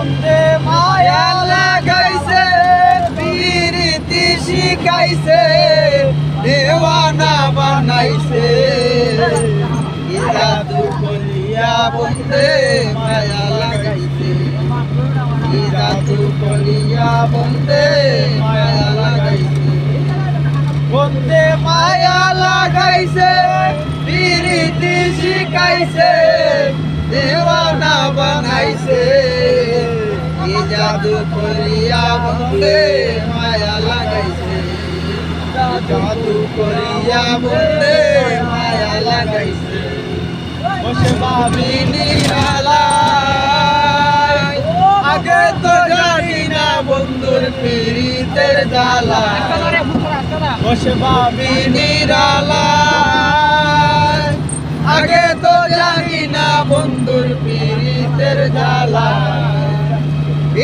বন্দে মায়া লাগাইছে, প্রীতি শিখাইছে, দেওয়ানা বানাইছে। কি জাদু করিয়া বন্দে মায়া লাগাইছে। কি জাদু করিয়া বন্দে মায়া লাগাইছে। বন্দে মায়া লাগাইছে, প্রীতি শিখাইছে, দেওয়ানা বানাইছে। জাদু করিয়া বন্দে মায়া লাগাইছে জাদু করিয়া বন্দে মায়া লাগাইছে বসে ভাবিনি আগে তো জানি না বন্ধুর পীড়িতের জ্বালা বসে ভাবি নিরালায় আগে তো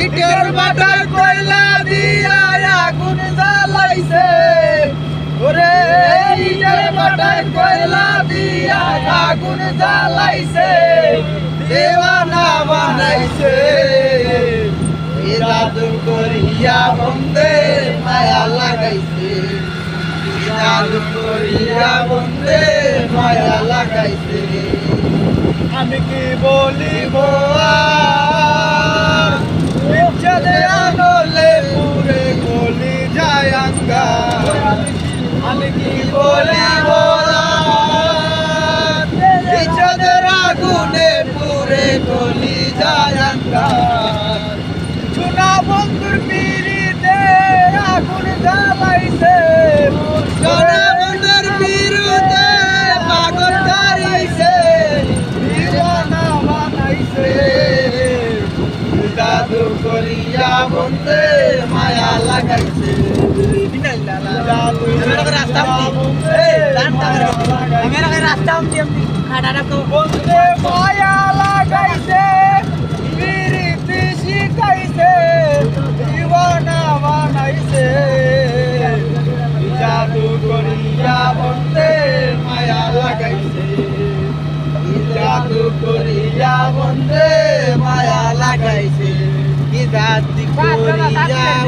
ইটের বাটার কয়লা দিয়া আগুন জ্বালাইছে। ওরে, ইটের বাটার কয়লা দিয়া আগুন জ্বালাইছে। দেওয়ানা বানাইছে। জাদু করিয়া করিয়া বন্দে মায়া লাগাইছে। আমি কি বলিব আমি কি আর বিচ্ছেদের আগুনে পুরে যায় আঙ্গা সোনা বন্ধুর পিড়িতে আগুন জ্বালাইছে। সোনা বন্ধুর পিড়িতে পাগল দাঁড়িয়েছে দিওয়ানা বানাইছে। জাদু করিয়া বন্দে মায়া লাগাইছে। রাস্তা মায়া লাগাইছে শিখাইছে দিওয়ানা বানাইছে জাদু করিয়া বন্ধে মায়া লাগাইছে। জাদু করিয়া বন্ধে লাগাইছে কি জাতি করিয়া